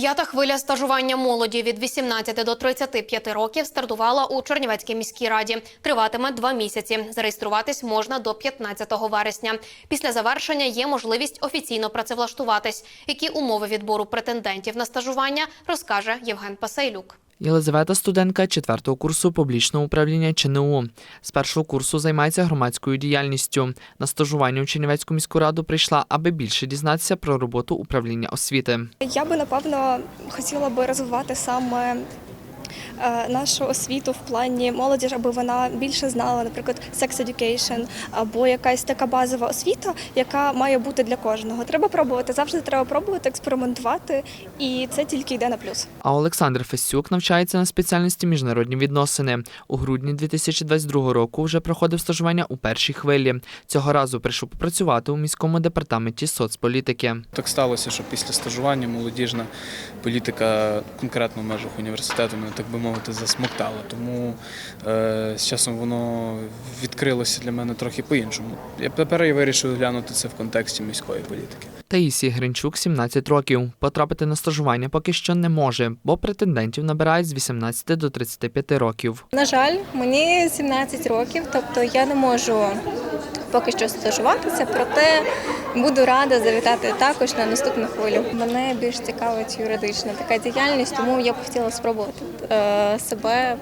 П'ята хвиля стажування молоді від 18 до 35 років стартувала у Чернівецькій міській раді. Триватиме два місяці. Зареєструватись можна до 15 вересня. Після завершення є можливість офіційно працевлаштуватись. Які умови відбору претендентів на стажування розкаже Євген Пасейлюк. Єлизавета студентка четвертого курсу публічного управління ЧНУ. З першого курсу займається громадською діяльністю. На стажування у Чернівецьку міську раду прийшла, аби більше дізнатися про роботу управління освіти. Я би напевно хотіла би розвивати саме нашу освіту в плані молоді, аби вона більше знала, наприклад, sex education або якась така базова освіта, яка має бути для кожного. Треба пробувати, завжди треба пробувати, експериментувати, і це тільки йде на плюс. А Олександр Фесюк навчається на спеціальності міжнародні відносини. У грудні 2022 року вже проходив стажування у першій хвилі. Цього разу прийшов попрацювати у міському департаменті соцполітики. Так сталося, що після стажування молодіжна політика конкретно в межах університету мене, так би мовити, засмоктала. Тому е, з часом воно відкрилося для мене трохи по-іншому. Я тепер я вирішив глянути це в контексті міської політики. Таїсії Гринчук 17 років. Потрапити на стажування поки що не може, бо претендентів набирають з 18 до 35 років. На жаль, мені 17 років, тобто я не можу поки що стажуватися, проте буду рада завітати також на наступну хвилю. Мене більш цікавить юридична така діяльність, тому я б хотіла спробувати е, себе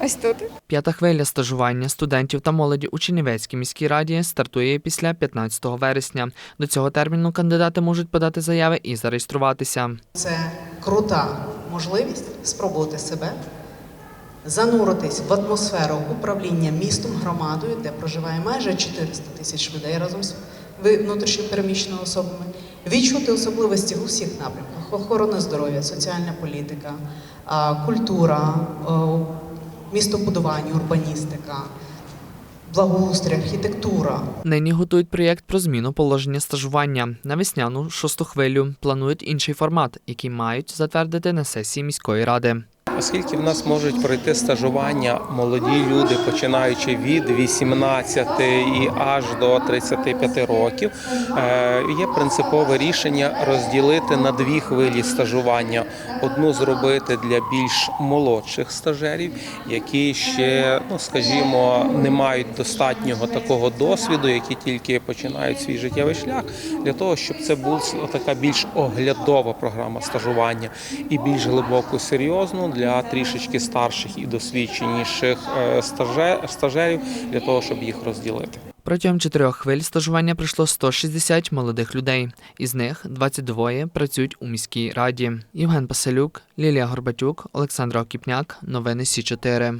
ось тут. П'ята хвиля стажування студентів та молоді у Чернівецькій міській раді стартує після 15 вересня. До цього терміну кандидати можуть подати заяви і зареєструватися. Це крута можливість спробувати себе, зануритись в атмосферу управління містом, громадою, де проживає майже 400 тисяч людей разом з ви- внутрішньо переміщеними особами, відчути особливості в усіх напрямках: охорона здоров'я, соціальна політика, культура, містобудування, урбаністика, благоустрій, архітектура. Нині готують проєкт про зміну положення стажування. На весняну шосту хвилю планують інший формат, який мають затвердити на сесії міської ради. Оскільки в нас можуть пройти стажування молоді люди, починаючи від 18 і аж до 35 років, е, є принципове рішення розділити на дві хвилі стажування: одну зробити для більш молодших стажерів, які ще, ну скажімо, не мають достатнього такого досвіду, які тільки починають свій життєвий шлях, для того, щоб це була така більш оглядова програма стажування і більш глибоку, серйозну для трішечки старших і досвідченіших е, стаже- стажерів, для того, щоб їх розділити. Протягом чотирьох хвиль стажування прийшло 160 молодих людей. Із них 22 працюють у міській раді. Євген Паселюк, Лілія Горбатюк, Олександр Окіпняк. Новини Сі 4